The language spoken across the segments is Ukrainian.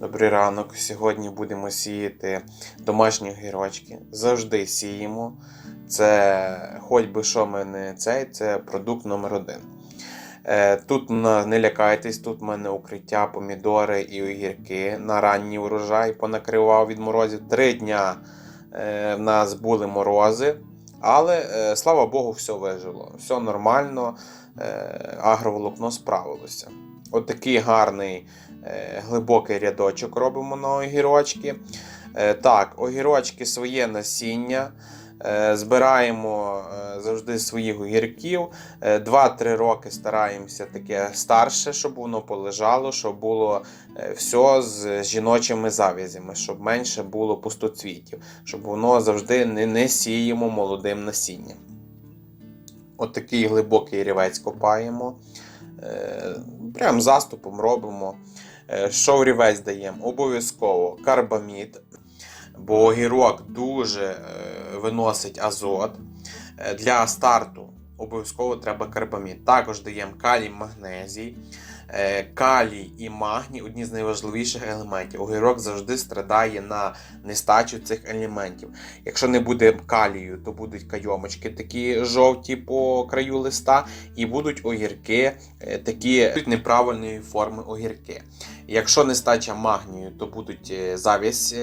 Добрий ранок. Сьогодні будемо сіяти домашні огірочки. Завжди сіємо. Це хоч би що ми не цей, це продукт номер один. Е, Тут не лякайтесь, тут в мене укриття, помідори і огірки на ранній урожай понакривав від морозів. Три дня е, в нас були морози, але е, слава Богу, все вижило. Все нормально, агроволокно справилося. От такий гарний е, глибокий рядочок робимо на огірочки. Е, Так, огірочки своє насіння. е, Збираємо завжди своїх огірків. Е, 2-3 роки стараємося таке старше, щоб воно полежало, щоб було все з жіночими завязями, щоб менше було пустоцвітів, щоб воно завжди не, не сіємо молодим насінням. От глибокий рівець копаємо. Е, Прям заступом робимо. Шоурівець даємо? Обов'язково карбамід, бо огірок дуже е, виносить азот. Е, Для старту обов'язково треба карбамід. Також даємо калій, магнезій. Е, Калій і магній одні з найважливіших елементів. Огірок завжди страдає на нестачу цих елементів. Якщо не буде калію, то будуть кайомочки такі жовті по краю листа, і будуть огірки е, такі неправильної форми огірки. Якщо нестача магнію, то будуть е, завість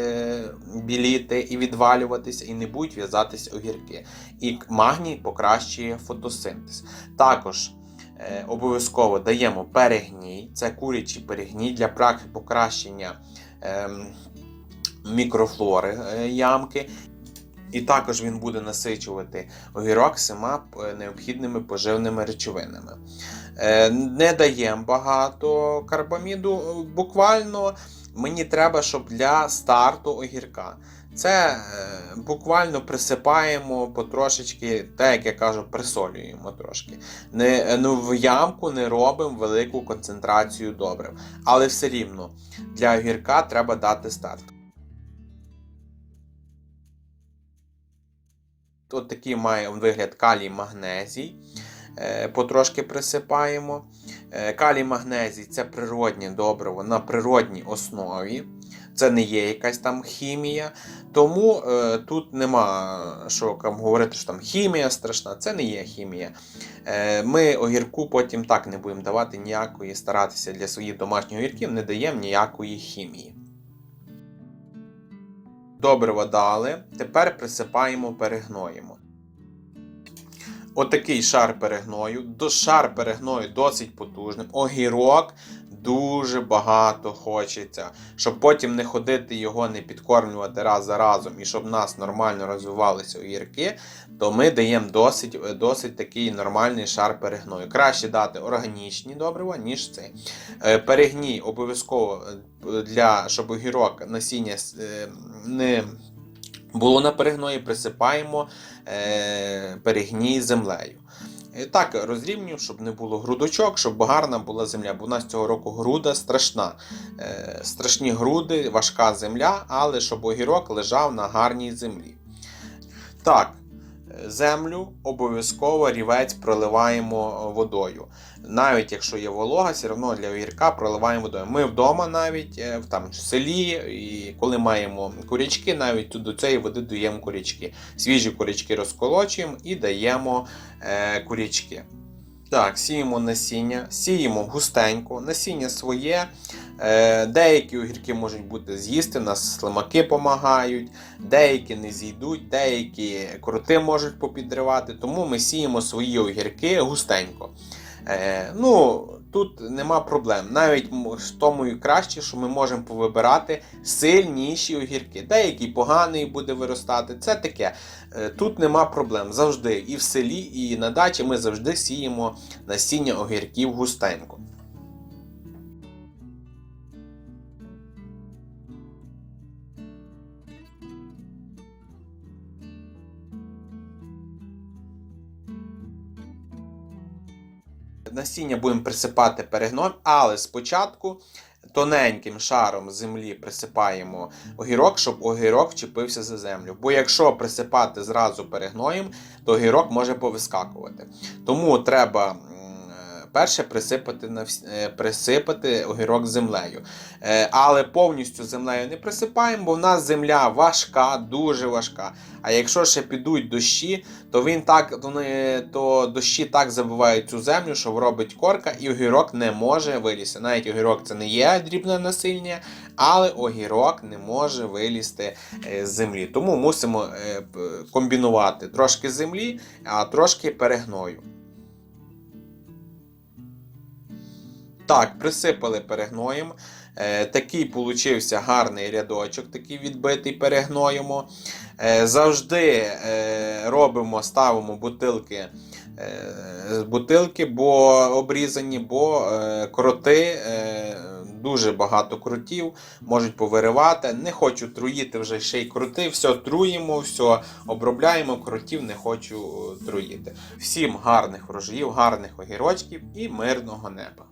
біліти і відвалюватися, і не будуть в'язатись огірки. І магній покращує фотосинтез. Також обов'язково даємо перегній, це курячий перегній для практики покращення ем, мікрофлори е, ямки. І також він буде насичувати огірок всіма е, необхідними поживними речовинами. Е, Не даємо багато карбаміду, е, буквально мені треба, щоб для старту огірка. Це е, буквально присипаємо потрошечки, так як я кажу, присолюємо трошки. Не, ну, в ямку не робимо велику концентрацію добрив. Але все рівно для огірка треба дати старт. От такий має вигляд калій магнезій. Е, Потрошки присипаємо. Е, Калій магнезій це природнє добриво на природній основі. Це не є якась там хімія. Тому е, тут нема що там говорити, що там хімія страшна. Це не є хімія. Е, ми огірку потім так не будемо давати ніякої, старатися для своїх домашніх огірків, не даємо ніякої хімії. Добриво дали. Тепер присипаємо, перегноїмо. Отакий шар перегною. До шар перегною досить потужним. Огірок дуже багато хочеться. Щоб потім не ходити його, не підкормлювати раз за разом і щоб в нас нормально розвивалися огірки, то ми даємо досить, досить такий нормальний шар перегною. Краще дати органічні добрива, ніж цей. Е, Перегній обов'язково е, для щоб огірок насіння е, не було перегної, присипаємо е, перегній землею. Так, розрівнюю, щоб не було грудочок, щоб гарна була земля. Бо у нас цього року груда страшна. Е, страшні груди, важка земля, але щоб огірок лежав на гарній землі. Так, е, землю обов'язково рівець проливаємо водою. Навіть якщо є волога, все одно для огірка проливаємо водою. Ми вдома навіть е, в там в селі, і коли маємо курячки, навіть до цієї води даємо курячки. Свіжі курячки розколочуємо і даємо е, курячки. Так, сіємо насіння, сіємо густенько, насіння своє. Е, деякі огірки можуть бути з'їсти, нас слимаки допомагають, деякі не зійдуть, деякі крути можуть попідривати, тому ми сіємо свої огірки густенько. Е, ну, тут нема проблем. Навіть в тому і краще, що ми можемо повибирати сильніші огірки. Деякий поганий буде виростати. Це таке. Е, Тут нема проблем. Завжди і в селі, і на дачі ми завжди сіємо насіння огірків густенько. Насіння будемо присипати перегном, але спочатку тоненьким шаром землі присипаємо огірок, щоб огірок вчепився за землю. Бо якщо присипати зразу перегноєм, то огірок може повискакувати. Тому треба перше присипати, на вс- е, присипати огірок землею. Е, Але повністю землею не присипаємо, бо в нас земля важка, дуже важка. А якщо ще підуть дощі, то він так, то, дощі так забивають цю землю, що робить корка, і огірок не може вилізти. Навіть огірок це не є дрібне насильня, але огірок не може вилізти е, з землі. Тому мусимо комбінувати трошки землі, а трошки перегною. Так, присипали перегноєм. Е, такий получився гарний рядочок, такий відбитий перегноємо. Е, завжди е, робимо, ставимо бутилки. е, Бутилки, бо обрізані, бо е, кроти, е, дуже багато крутів, можуть повиривати. Не хочу труїти вже ще й крути, все труїмо, все обробляємо, крутів не хочу е, труїти. Всім гарних врожаїв, гарних огірочків і мирного неба.